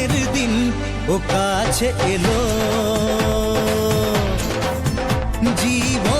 পরের দিন ও কাছে এলো। জীবন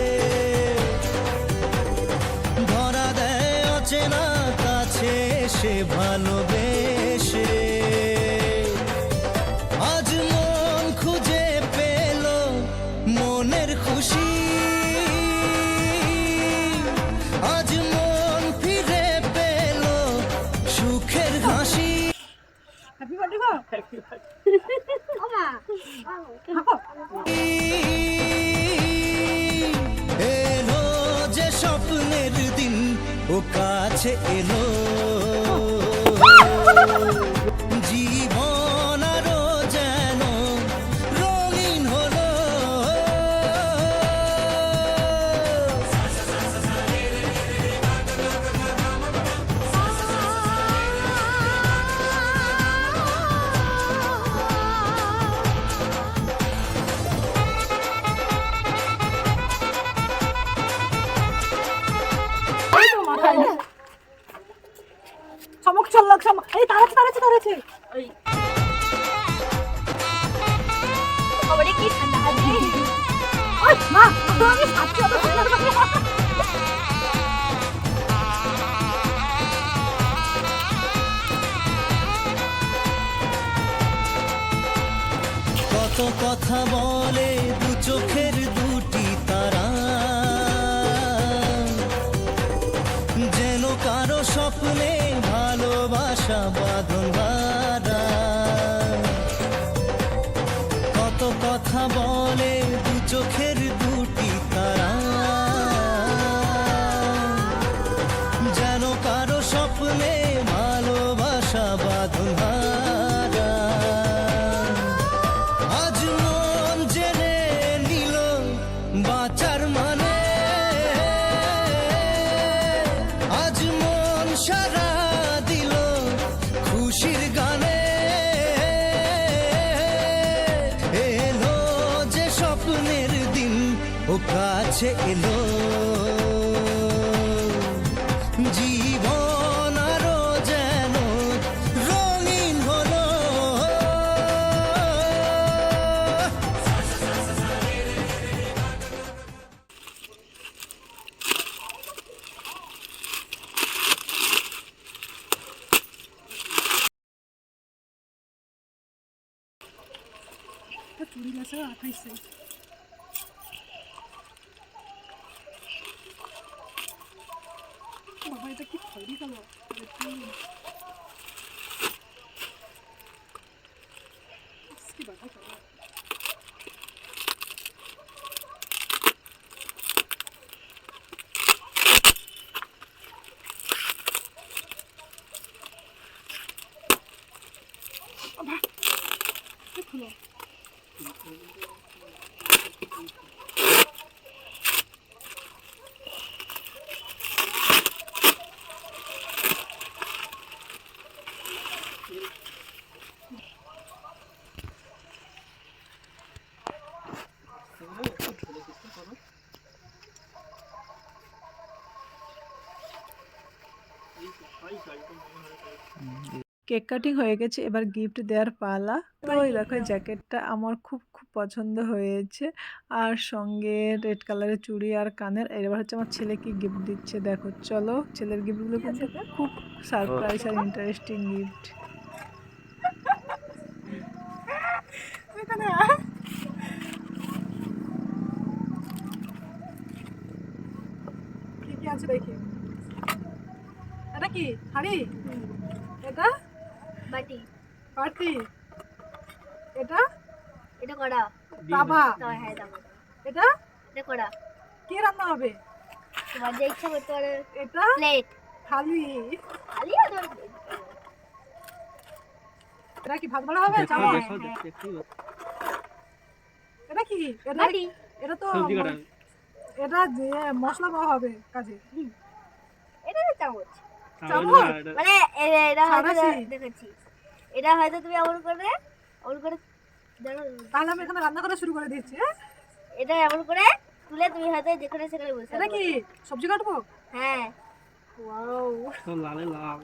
কাছে সে ভালোবেসে। আজ মন খুঁজে পেল মনের খুশি। আজ মন ফিরে পেল সুখের হাসি। হ্যাপি বার্থডে গো। ওমা থাকো। এলো যে স্বপ্নের দিন। ও কাছে এলো। চমক চলক চমক এই তাড়াচ্ছে তাড়াচ্ছে তাড়াচ্ছে। ওই খবরে কি ঠান্ডা আছে ওই মা আমি সাথে অত ঠান্ডা কত কথা বলে দু চোখের কথা বলে দু চোখের স্বপ্নের দিন ও কাছে এলো। জীবন আরও যেন 我あ、得回結構入了だな。あれって。好。কেক কাটিং হয়ে গেছে এবার গিফট দেওয়ার পালা। তো ওই দেখো জ্যাকেটটা আমার খুব খুব পছন্দ হয়েছে। আর সঙ্গে রেড কালারের চুড়ি আর কানের এবার হচ্ছে আমার ছেলে কি গিফট দিচ্ছে দেখো চলো ছেলের গিফটগুলো কিন্তু খুব সারপ্রাইজ আর ইন্টারেস্টিং গিফট। কি আছে দেখি। এটা কি? হাড়ি? এটা? বাটি এটা? এটা তাবা হ্যাঁ দাও। এটা? এটা করা। কি রান্না হবে? তোমার যে ইচ্ছা করতে পারে। এটা? প্লেট থালি। আর এটা কি ভাত বাড়া হবে? চাওয়া হ্যাঁ, এটা কি? এটা এটা তো এটা দিয়ে মশলা দেওয়া হবে কাজে। এটা চামচ। চামচ? মানে এটা দেখেছি এটা হয়তো তুমি এমন করে এমন করে তাহলে আমি এখানে রান্না করা শুরু করে দিচ্ছি হ্যাঁ? এটা এমন করে তুলে তুমি হয়তো যেখানে সেখানে বসে এটা কি সবজি কাটবো? হ্যাঁ। ওয়াও। তো লালে লাল।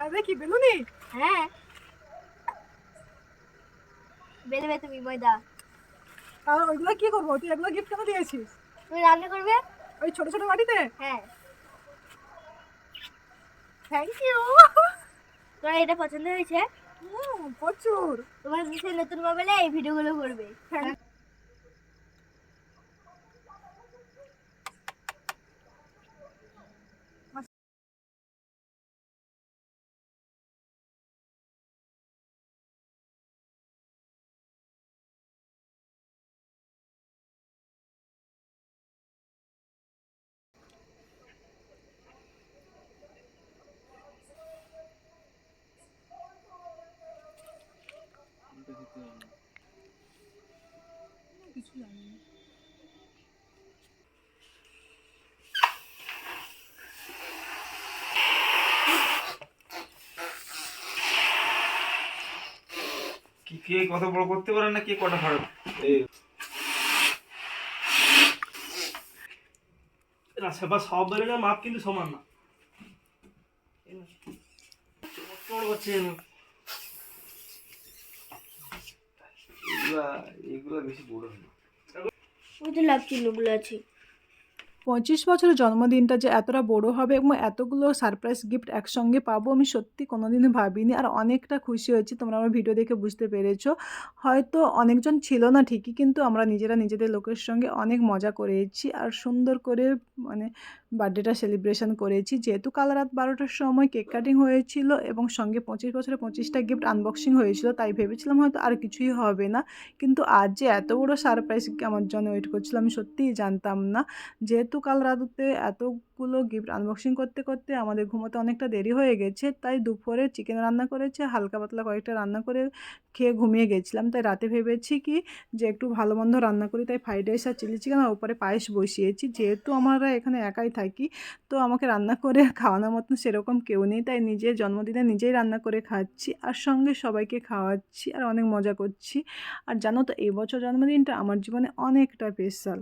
আরে কি বেলুনি? হ্যাঁ। বেলবে তুমি ময়দা। তাহলে ওইগুলো কি করব? তুই এগুলো গিফট কেন দিয়েছিস? তুমি রান্না করবে? ওই ছোট ছোট বাটিতে? হ্যাঁ। থ্যাংক ইউ তোমার এটা পছন্দ হয়েছে? প্রচুর। তোমার নিশ্চয়ই নতুন মোবাইলে এই ভিডিওগুলো করবে। কি কত বড় করতে পারে না কে কটা ফাড়ে না সেবা সব বেলুনের মাপ কিন্তু সমান না। এগুলা এগুলা বেশি বড় হয়। পঁচিশ বছরের জন্মদিনটা যে এতটা বড় হবে এবং এতগুলো সারপ্রাইজ গিফট একসঙ্গে পাবো, আমি সত্যি কোনোদিনও ভাবিনি আর অনেকটা খুশি হয়েছি। তোমরা আমার ভিডিও দেখে বুঝতে পেরেছ। হয়তো অনেকজন ছিল না ঠিকই, কিন্তু আমরা নিজেরা নিজেদের লোকের সঙ্গে অনেক মজা করেছি আর সুন্দর করে মানে বার্থডেটা সেলিব্রেশন করেছি। যেহেতু কাল রাত বারোটার সময় কেক কাটিং হয়েছিল এবং সঙ্গে পঁচিশ বছরে পঁচিশটা গিফট আনবক্সিং হয়েছিল, তাই ভেবেছিলাম হয়তো আর কিছুই হবে না। কিন্তু আজ যে এত বড় সারপ্রাইজ আমার জন্য ওয়েট করছিল আমি সত্যিই জানতাম না। যেহেতু কাল রাতে এতগুলো গিফট আনবক্সিং করতে করতে আমাদের ঘুমোতে অনেকটা দেরি হয়ে গেছে, তাই দুপুরে চিকেন রান্না করেছে, হালকা পাতলা কয়েকটা রান্না করে খেয়ে ঘুমিয়ে গেছিলাম। তাই রাতে ভেবেছি কি যে একটু ভালো মন্দ রান্না করি, তাই ফ্রাইড রাইস আর চিলি চিকেন আর ওপরে পায়েস বসিয়েছি। যেহেতু আমরা এখানে একাই থাকি। তো আমাকে রান্না করে খাওয়ানোর মতন সেরকম কেউ নেই। তাই নিজের জন্মদিনে নিজেই রান্না করে খাচ্ছি আর সঙ্গে সবাইকে খাওয়াচ্ছি আর অনেক মজা করছি। আর জানো তো, এই বছর জন্মদিনটা আমার জীবনে অনেকটা স্পেশাল